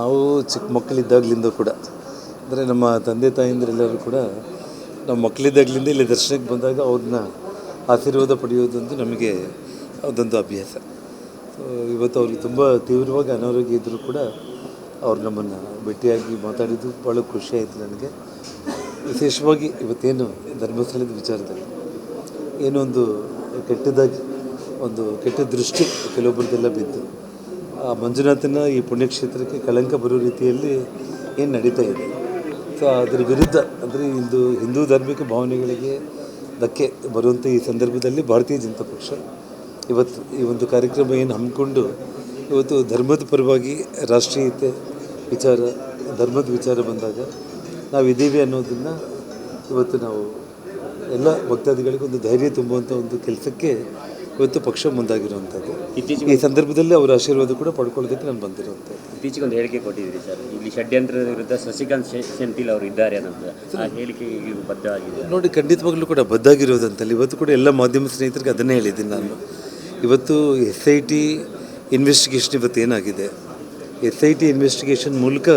ನಾವು ಚಿಕ್ಕ ಮಕ್ಕಳಿದ್ದಾಗ್ಲಿಂದ ಕೂಡ, ಅಂದರೆ ನಮ್ಮ ತಂದೆ ತಾಯಿಂದರೆಲ್ಲರೂ ಕೂಡ ನಮ್ಮ ಮಕ್ಕಳಿದ್ದಾಗ್ಲಿಂದ ಇಲ್ಲಿ ದರ್ಶನಕ್ಕೆ ಬಂದಾಗ ಅವ್ರನ್ನ ಆಶೀರ್ವಾದ ಪಡೆಯೋದೊಂದು ನಮಗೆ ಅದೊಂದು ಅಭ್ಯಾಸ. ಸೊ ಇವತ್ತು ಅವ್ರಿಗೆ ತುಂಬ ತೀವ್ರವಾಗಿ ಅನಾರೋಗ್ಯ ಇದ್ದರೂ ಕೂಡ ಅವ್ರು ನಮ್ಮನ್ನು ಭೇಟಿಯಾಗಿ ಮಾತಾಡಿದ್ದು ಭಾಳ ಖುಷಿ ಆಯಿತು ನನಗೆ. ವಿಶೇಷವಾಗಿ ಇವತ್ತೇನು ಧರ್ಮಸ್ಥಳದ ವಿಚಾರದಲ್ಲಿ ಏನೋ ಒಂದು ಕೆಟ್ಟದಾಗಿ, ಒಂದು ಕೆಟ್ಟ ದೃಷ್ಟಿ ಕೆಲವೊಬ್ಬರದೆಲ್ಲ ಬಿದ್ದು ಆ ಮಂಜುನಾಥನ ಈ ಪುಣ್ಯಕ್ಷೇತ್ರಕ್ಕೆ ಕಳಂಕ ಬರೋ ರೀತಿಯಲ್ಲಿ ಏನು ನಡೀತಾ ಇದೆ? ಸೊ, ಅದರ ವಿರುದ್ಧ, ಅಂದರೆ ಇಂದು ಹಿಂದೂ ಧಾರ್ಮಿಕ ಭಾವನೆಗಳಿಗೆ ಧಕ್ಕೆ ಬರುವಂಥ ಈ ಸಂದರ್ಭದಲ್ಲಿ ಭಾರತೀಯ ಜನತಾ ಪಕ್ಷ ಇವತ್ತು ಈ ಒಂದು ಕಾರ್ಯಕ್ರಮ ಏನು ಹಮ್ಮಿಕೊಂಡು ಇವತ್ತು ಧರ್ಮದ ಪರವಾಗಿ ರಾಷ್ಟ್ರೀಯತೆ ವಿಚಾರ, ಧರ್ಮದ ವಿಚಾರ ಬಂದಾಗ ನಾವು ಇದ್ದೀವಿ ಅನ್ನೋದನ್ನು ಇವತ್ತು ನಾವು ಎಲ್ಲ ಭಕ್ತಾದಿಗಳಿಗೆ ಒಂದು ಧೈರ್ಯ ತುಂಬುವಂಥ ಒಂದು ಕೆಲಸಕ್ಕೆ ಇವತ್ತು ಪಕ್ಷ ಮುಂದಾಗಿರುವಂಥದ್ದು. ಇತ್ತೀಚೆಗೆ ಈ ಸಂದರ್ಭದಲ್ಲಿ ಅವರ ಆಶೀರ್ವಾದ ಕೂಡ ಪಡ್ಕೊಳ್ಳೋದಕ್ಕೆ ನಾನು ಬಂದಿರುವಂಥದ್ದು. ಇತ್ತೀಚೆಗೆ ಒಂದು ಹೇಳಿಕೆ ಕೊಟ್ಟಿದ್ದೀರಿ ಸರ್. ಇಲ್ಲಿ ಷಡ್ಯಂತ್ರದ ವಿರುದ್ಧ ಶಶಿಕಾಂತ್ ಸೆಂಥಿಲ್ ಅವರು ಇದ್ದಾರೆ ಅನ್ನೋದು. ಆ ಹೇಳಿಕೆ ಬದ್ಧ ಆಗಿದೆ ನೋಡಿ ಖಂಡಿತವಾಗ್ಲೂ ಕೂಡ ಬದ್ದಾಗಿರೋದಂತಲ್ಲ ಇವತ್ತು ಕೂಡ ಎಲ್ಲ ಮಾಧ್ಯಮ ಸ್ನೇಹಿತರಿಗೆ ಅದನ್ನೇ ಹೇಳಿದ್ದೀನಿ ನಾನು. ಇವತ್ತು ಎಸ್ ಐ ಟಿ ಇನ್ವೆಸ್ಟಿಗೇಷನ್ ಇವತ್ತು ಏನಾಗಿದೆ? ಎಸ್ ಐ ಟಿ ಇನ್ವೆಸ್ಟಿಗೇಷನ್ ಮೂಲಕ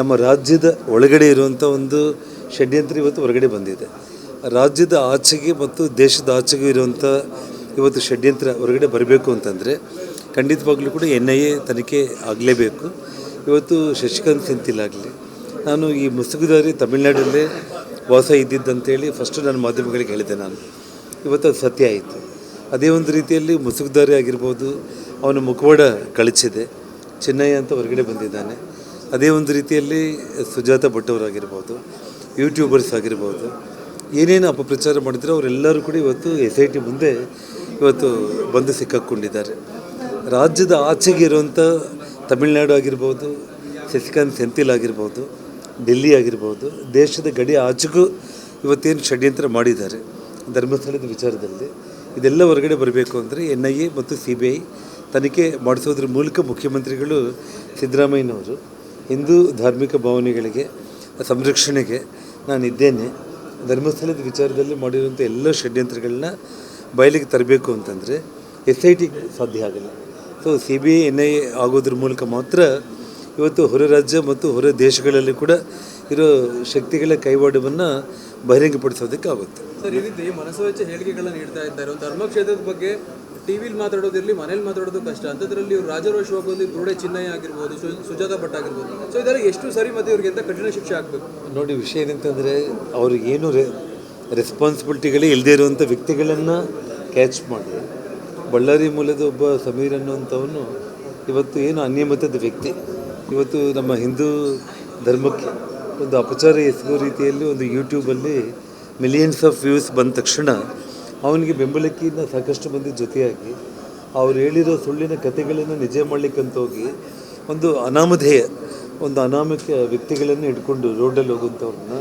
ನಮ್ಮ ರಾಜ್ಯದ ಒಳಗಡೆ ಇರುವಂಥ ಒಂದು ಷಡ್ಯಂತ್ರ ಇವತ್ತು ಹೊರಗಡೆ ಬಂದಿದೆ. ರಾಜ್ಯದ ಆಚೆಗೆ ಮತ್ತು ದೇಶದ ಆಚೆಗೆ ಇರುವಂಥ ಇವತ್ತು ಷಡ್ಯಂತ್ರ ಹೊರಗಡೆ ಬರಬೇಕು ಅಂತಂದರೆ ಖಂಡಿತವಾಗ್ಲೂ ಕೂಡ ಎನ್ ಐ ಎ ತನಿಖೆ ಆಗಲೇಬೇಕು. ಇವತ್ತು ಶಶಿಕಾಂತ್ ಸೆಂಥಿಲ್ ಆಗಲಿ, ನಾನು ಈ ಮುಸುಗುದಾರಿ ತಮಿಳ್ನಾಡಲ್ಲೇ ವಾಸ ಇದ್ದಿದ್ದಂತೇಳಿ ಫಸ್ಟು ನಾನು ಮಾಧ್ಯಮಗಳಿಗೆ ಹೇಳಿದೆ ನಾನು. ಇವತ್ತು ಅದು ಸತ್ಯ ಆಯಿತು. ಅದೇ ಒಂದು ರೀತಿಯಲ್ಲಿ ಮುಸುಗುದಾರಿ ಆಗಿರ್ಬೋದು, ಅವನ ಮುಖವಾಡ ಕಳಚಿದೆ. ಚೆನ್ನೈ ಅಂತ ಹೊರಗಡೆ ಬಂದಿದ್ದಾನೆ. ಅದೇ ಒಂದು ರೀತಿಯಲ್ಲಿ ಸುಜಾತ ಭಟ್ ಅವರಾಗಿರ್ಬೋದು ಯೂಟ್ಯೂಬರ್ಸ್ ಆಗಿರ್ಬೋದು, ಏನೇನು ಅಪಪ್ರಚಾರ ಮಾಡಿದ್ರು ಅವರೆಲ್ಲರೂ ಕೂಡ ಇವತ್ತು ಎಸ್ ಐ ಟಿ ಮುಂದೆ ಇವತ್ತು ಬಂದು ಸಿಕ್ಕಾಕ್ಕೊಂಡಿದ್ದಾರೆ ರಾಜ್ಯದ ಆಚೆಗೆ ಇರುವಂಥ ತಮಿಳ್ನಾಡು ಆಗಿರ್ಬೋದು, ಶಶಿಕಾಂತ್ ಸೆಂಥಿಲ್ ಆಗಿರ್ಬೋದು, ಡೆಲ್ಲಿ ಆಗಿರ್ಬೋದು, ದೇಶದ ಗಡಿ ಆಚೆಗೂ ಇವತ್ತೇನು ಷಡ್ಯಂತ್ರ ಮಾಡಿದ್ದಾರೆ ಧರ್ಮಸ್ಥಳದ ವಿಚಾರದಲ್ಲಿ. ಇದೆಲ್ಲ ಹೊರಗಡೆ ಬರಬೇಕು ಅಂದರೆ ಎನ್ ಐ ಎ ಮತ್ತು ಸಿ ಬಿ ಐ ತನಿಖೆ ಮಾಡಿಸೋದ್ರ ಮೂಲಕ ಮುಖ್ಯಮಂತ್ರಿಗಳು ಸಿದ್ದರಾಮಯ್ಯನವರು ಹಿಂದೂ ಧಾರ್ಮಿಕ ಭಾವನೆಗಳಿಗೆ, ಸಂರಕ್ಷಣೆಗೆ ನಾನಿದ್ದೇನೆ. ಧರ್ಮಸ್ಥಳದ ವಿಚಾರದಲ್ಲಿ ಮಾಡಿರುವಂಥ ಎಲ್ಲ ಷಡ್ಯಂತ್ರಗಳನ್ನ ಬಯಲಿಗೆ ತರಬೇಕು ಅಂತಂದರೆ ಎಸ್ ಐ ಟಿ ಸಾಧ್ಯ ಆಗಲ್ಲ. So C B I N I A ಆಗೋದ್ರ ಮೂಲಕ ಮಾತ್ರ ಇವತ್ತು ಹೊರ ರಾಜ್ಯ ಮತ್ತು ಹೊರ ದೇಶಗಳಲ್ಲಿ ಕೂಡ ಇರೋ ಶಕ್ತಿಗಳ ಕೈವಾಡವನ್ನು ಬಹಿರಂಗಪಡಿಸೋದಕ್ಕೆ ಆಗುತ್ತೆ. ಸರ್ ಈ ರೀತಿ ಮನಸ್ಸು ಹೇಳಿಕೆಗಳನ್ನ ನೀಡ್ತಾ ಇದ್ದಾರೆ. ಧರ್ಮಕ್ಷೇತ್ರದ ಬಗ್ಗೆ ಟಿವಿಲಿ ಮಾತಾಡೋದಿರಲಿ ಮನೇಲಿ ಮಾತಾಡೋದು ಕಷ್ಟ. ಅಂಥದ್ರಲ್ಲಿ ಇವರು ರಾಜರೋಷವಾಗಿ ಬುರುಡೆ ಚಿನ್ನಯ್ಯ ಆಗಿರ್ಬೋದು ಸುಜಾತ ಭಟ್ ಆಗಿರ್ಬೋದು. ಸೊ ಇದರ ಎಷ್ಟು ಸರಿ ಮತ್ತೆ ಇವ್ರಿಗೆ ಎಂತ ಕಠಿಣ ಶಿಕ್ಷೆ ಆಗಬೇಕು? ನೋಡಿ ವಿಷಯ ಏನಂತಂದರೆ ಅವ್ರಿಗೇನು ರೆ ರೆಸ್ಪಾನ್ಸಿಬಿಲಿಟಿಗಳೇ ಇಲ್ಲದೇ ಇರುವಂಥ ವ್ಯಕ್ತಿಗಳನ್ನು ಕ್ಯಾಚ್ ಮಾಡಿ ಬಳ್ಳಾರಿ ಮೂಲದ ಒಬ್ಬ ಸಮೀರ್ ಅನ್ನುವಂಥವನು ಇವತ್ತು ಏನು ಅನಿಯಮಿತದ ವ್ಯಕ್ತಿ. ಇವತ್ತು ನಮ್ಮ ಹಿಂದೂ ಧರ್ಮಕ್ಕೆ ಒಂದು ಅಪಚಾರ ಎಸಗೋ ರೀತಿಯಲ್ಲಿ ಒಂದು ಯೂಟ್ಯೂಬಲ್ಲಿ ಮಿಲಿಯನ್ಸ್ ಆಫ್ ವ್ಯೂಸ್ ಬಂದ ತಕ್ಷಣ ಅವನಿಗೆ ಬೆಂಬಲಕ್ಕಿಂತ ಸಾಕಷ್ಟು ಮಂದಿ ಜೊತೆಯಾಗಿ ಅವ್ರು ಹೇಳಿರೋ ಸುಳ್ಳಿನ ಕಥೆಗಳನ್ನು ನಿಜ ಮಾಡಲಿಕ್ಕಂತ ಹೋಗಿ ಒಂದು ಅನಾಮಧೇಯ, ಒಂದು ಅನಾಮಿಕ ವ್ಯಕ್ತಿಗಳನ್ನು ಇಟ್ಕೊಂಡು ರೋಡಲ್ಲಿ ಹೋಗುವಂಥವ್ರನ್ನ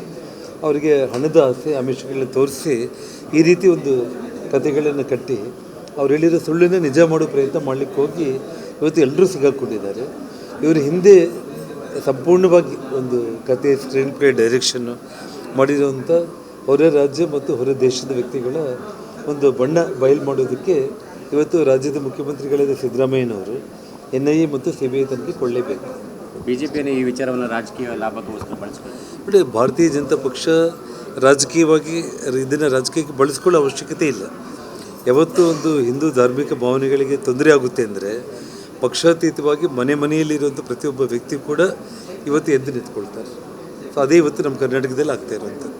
ಅವರಿಗೆ ಹಣದ ಆಸೆ ಆಮಿಷಗಳನ್ನ ತೋರಿಸಿ ಈ ರೀತಿ ಒಂದು ಕಥೆಗಳನ್ನು ಕಟ್ಟಿ ಅವ್ರು ಹೇಳಿರೋ ಸುಳ್ಳಿನ ನಿಜ ಮಾಡೋ ಪ್ರಯತ್ನ ಮಾಡಲಿಕ್ಕೆ ಹೋಗಿ ಇವತ್ತು ಎಲ್ಲರೂ ಸಿಗಾಕೊಂಡಿದ್ದಾರೆ ಇವರು ಹಿಂದೆ ಸಂಪೂರ್ಣವಾಗಿ ಒಂದು ಕತೆ ಸ್ಕ್ರೀನ್ ಪ್ಲೇ ಡೈರೆಕ್ಷನ್ನು ಮಾಡಿರುವಂಥ ಹೊರ ರಾಜ್ಯ ಮತ್ತು ಹೊರ ದೇಶದ ವ್ಯಕ್ತಿಗಳ ಒಂದು ಬಣ್ಣ ಬಯಲು ಮಾಡೋದಕ್ಕೆ ಇವತ್ತು ರಾಜ್ಯದ ಮುಖ್ಯಮಂತ್ರಿಗಳಾದ ಸಿದ್ದರಾಮಯ್ಯನವರು ಎನ್ ಐ ಎ ಮತ್ತು ಸಿ ಬಿ ಐ ತನಿಖೆ ಕೊಳ್ಳೇಬೇಕು. ಬಿಜೆಪಿಯನ್ನು ಈ ವಿಚಾರವನ್ನು ರಾಜಕೀಯ ಲಾಭಕ್ಕೋಸ್ಕರ ಬಳಸ್ಕೊಳ್ಳಿ. ಭಾರತೀಯ ಜನತಾ ಪಕ್ಷ ರಾಜಕೀಯವಾಗಿ, ಇದನ್ನು ರಾಜಕೀಯಕ್ಕೆ ಬಳಸ್ಕೊಳ್ಳೋ ಅವಶ್ಯಕತೆ ಇಲ್ಲ. ಯಾವತ್ತೂ ಒಂದು ಹಿಂದೂ ಧಾರ್ಮಿಕ ಭಾವನೆಗಳಿಗೆ ತೊಂದರೆ ಆಗುತ್ತೆ ಅಂದರೆ ಪಕ್ಷಾತೀತವಾಗಿ ಮನೆ ಮನೆಯಲ್ಲಿರುವಂಥ ಪ್ರತಿಯೊಬ್ಬ ವ್ಯಕ್ತಿ ಕೂಡ ಇವತ್ತು ಎದ್ದು ನಿಂತ್ಕೊಳ್ತಾರೆ. ಸೊ ಅದೇ ಇವತ್ತು ನಮ್ಮ ಕರ್ನಾಟಕದಲ್ಲಿ ಆಗ್ತಾ ಇರುವಂಥದ್ದು.